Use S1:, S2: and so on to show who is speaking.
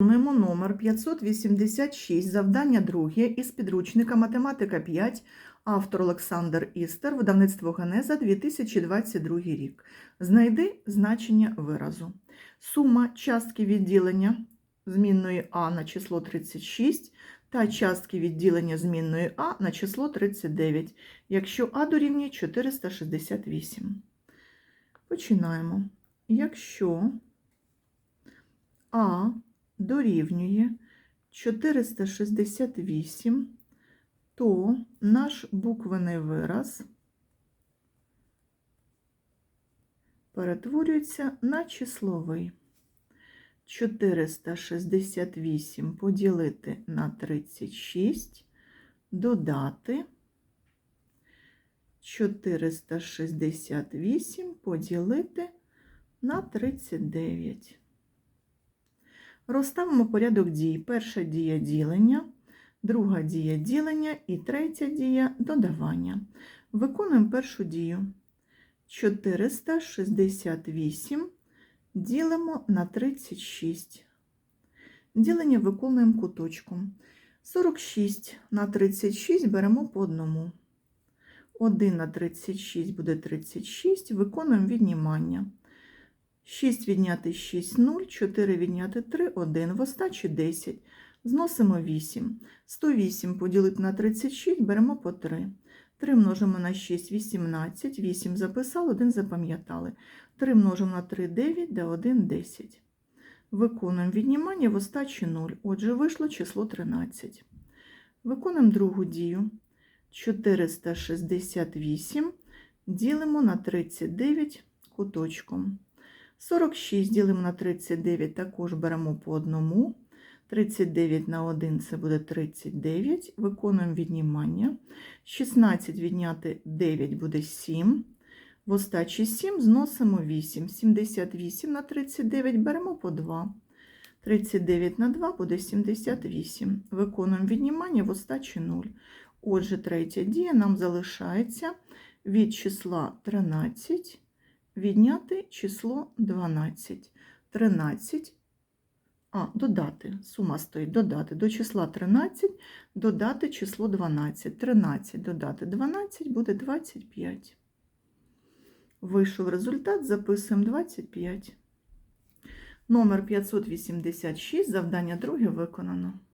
S1: Виконуємо номер 586, завдання друге із підручника Математика 5, автор Олександр Істер, видавництво Генеза 2022 рік. Знайди значення виразу. Сума частки відділення змінної А на число 36 та частки відділення змінної А на число 39, якщо А дорівнює 468. Починаємо. Якщо А дорівнює 468, то наш буквений вираз перетворюється на числовий. 468 поділити на 36, додати 468 поділити на 39. Розставимо порядок дій. Перша дія ділення, друга дія ділення і третя дія додавання. Виконуємо першу дію. 468 ділимо на 36. Ділення виконуємо куточком. 46 на 36 беремо по одному. 1 на 36 буде 36, виконуємо віднімання. 6 відняти 6 0, 4 відняти 3 1, в остачі 10. Зносимо 8. 108 поділити на 36 беремо по 3. 3 множимо на 6 18, 8 записали, 1 запам'ятали. 3 множимо на 3 9, да 1 10. Виконуємо віднімання в остачі 0. Отже, вийшло число 13. Виконуємо другу дію. 468 ділимо на 39 куточком. 46 ділимо на 39, також беремо по одному. 39 на 1 це буде 39. Виконуємо віднімання. 16 відняти 9 буде 7. В остачі 7 зносимо 8. 78 на 39 беремо по 2. 39 на 2 буде 78. Виконуємо віднімання в остачі 0. Отже, третя дія нам залишається від числа 13 відняти число 12. 13, а, додати, сума стоїть, додати до числа 13, додати число 12. 13 додати 12 буде 25. Вийшов результат, записуємо 25. Номер 586, завдання друге виконано.